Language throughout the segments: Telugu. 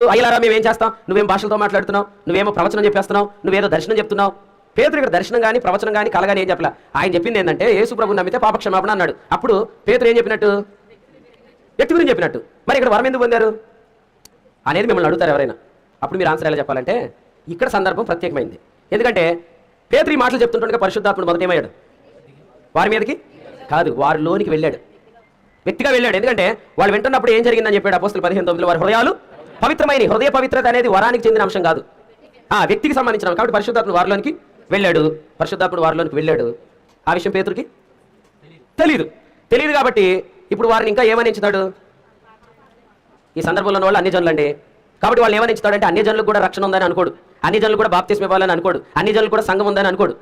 అయ్యలారా మేము ఏం చేస్తాం? నువ్వేం భాషలతో మాట్లాడుతున్నావు? నువ్వేమో ప్రవచనం చెప్పేస్తున్నావు? నువ్వేదో దర్శనం చెప్తున్నావు? పేతురు ఇక్కడ దర్శనం కానీ ప్రవచనం కానీ కల ఏం చెప్పలే. ఆయన చెప్పింది ఏంటంటే యేసు ప్రభు నమ్మితే పాపక్షమాపణ అన్నాడు. అప్పుడు పేతురు ఏం చెప్పినట్టు? వ్యక్తి గురించి చెప్పినట్టు. మరి ఇక్కడ వరం ఎందుకు పొందారు? అనేది మిమ్మల్ని అడుగుతారు ఎవరైనా. అప్పుడు మీరు ఆన్సర్ ఎలా చెప్పాలంటే ఇక్కడ సందర్భం ప్రత్యేకమైంది. ఎందుకంటే పేతురు ఈ మాటలు చెప్తుంటుండగా పరిశుద్ధాత్ముడు మొదట ఏమయ్యాడు? వారి మీదకి? కాదు వారిలోనికి వెళ్ళాడు. వ్యక్తిగా వెళ్ళాడు. ఎందుకంటే వాళ్ళు వింటున్నప్పుడు ఏం జరిగిందని చెప్పాడు అపోస్తులు పదిహేను తొమ్మిదిలో. వారి హృదయాలు పవిత్రమైన హృదయ పవిత్రత అనేది వరానికి చెందిన అంశం కాదు. ఆ వ్యక్తికి సంబంధించిన కాబట్టి పరిశుద్ధాత్మ వారిలోనికి వెళ్ళాడు. పరిశుద్ధాత్ముడు వారిలోనికి వెళ్ళాడు. ఆ విషయం పేతుడికి తెలియదు తెలియదు కాబట్టి ఇప్పుడు వారిని ఇంకా ఏమని ఎంచుతాడు ఈ సందర్భంలో ఉన్న వాళ్ళు అన్ని జనులు అండి కాబట్టి వాళ్ళు ఏమనించుతాడు అంటే అన్ని జనులకు కూడా రక్షణ ఉందని అనుకోడు. అన్ని జనులు కూడా బాప్తిస్మ ఇవ్వాలని అనుకోడు. అన్ని జనులు కూడా సంఘం ఉందని అనుకోడు.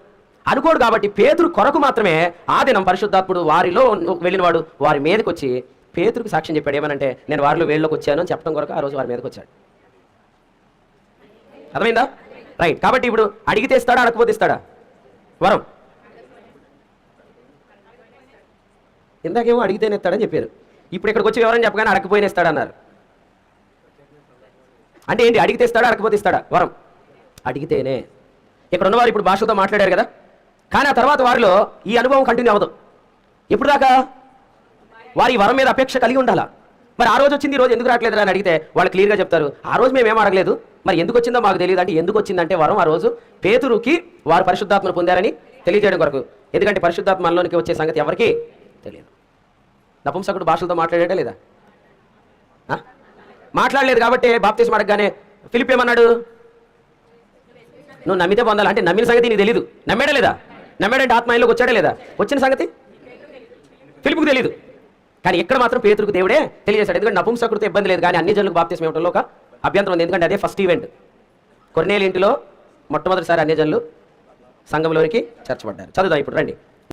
అనుకోడు కాబట్టి పేతురు కొరకు మాత్రమే ఆ దినం పరిశుద్ధాత్ముడు వారిలో వెళ్ళినవాడు వారి మీదకి వచ్చి పేతురుకు సాక్ష్యం చెప్పాడు. ఏమనంటే నేను వారిలో వేళ్ళలోకి వచ్చాను అని చెప్పడం కొరకు ఆ రోజు వారి మీదకి వచ్చాడు. అర్థమైందా? రైట్. కాబట్టి ఇప్పుడు అడిగితే ఇస్తాడా అడగకపోతే ఇస్తాడా? వరం. ఇందాకేమో అడిగితేనే ఇస్తాడని చెప్పారు. ఇప్పుడు ఇక్కడికి వచ్చి వివరం చెప్పగానే అడగకపోయినా ఇస్తాడన్నారు అంటే ఏంటి? అడిగితే ఇస్తాడా అడగకపోతే ఇస్తాడా? వరం. అడిగితేనే. ఇక్కడ ఉన్నవారు ఇప్పుడు భాషతో మాట్లాడారు కదా? కానీ ఆ తర్వాత వారిలో ఈ అనుభవం కంటిన్యూ అవ్వదు. ఎప్పుడు దాకా? వారి వరం మీద అపేక్ష కలిగి ఉండాలా? మరి ఆ రోజు వచ్చింది ఈ రోజు ఎందుకు రావట్లేదు అని అడిగితే వాళ్ళు క్లియర్గా చెప్తారు. ఆ రోజు మేము ఏం అడగలేదు. మరి ఎందుకు వచ్చిందో మాకు తెలియదు అంటే ఎందుకు వచ్చిందంటే వరం ఆ రోజు పేతురుకి వారు పరిశుద్ధాత్మను పొందారని తెలియజేయడం కొరకు. ఎందుకంటే పరిశుద్ధాత్మ మనలోనికి వచ్చే సంగతి ఎవరికి తెలియదు. నపుంసకుడు భాషలతో మాట్లాడాడా లేదా? మాట్లాడలేదు కాబట్టి బాప్తీసం అడగగానే ఫిలిప్ ఏమన్నాడు? నువ్వు నమ్మితే పొందాలి? అంటే నమ్మిన సంగతి నీకు తెలియదు నమ్మాడా లేదా? నమ్మాడంటే ఆత్మ ఆయనలోకి వచ్చాడా లేదా? వచ్చిన సంగతి? ఫిలిప్కు తెలియదు కానీ ఇక్కడ మాత్రం పేతురుకు దేవుడే తెలియజేశాడు. ఎందుకంటే నపుంసకుడితో ఇబ్బంది లేదు. కానీ అన్ని జనులకు బాప్తీసం ఇవ్వడంలో ఒక అభ్యంతరం ఉంది. ఎందుకంటే అదే ఫస్ట్ ఈవెంట్ కొన్నేళ్ళ ఇంటిలో మొట్టమొదటిసారి అన్ని జనులు సంఘంలోనికి చేర్చబడ్డారు. చదువుదా ఇప్పుడు రండి.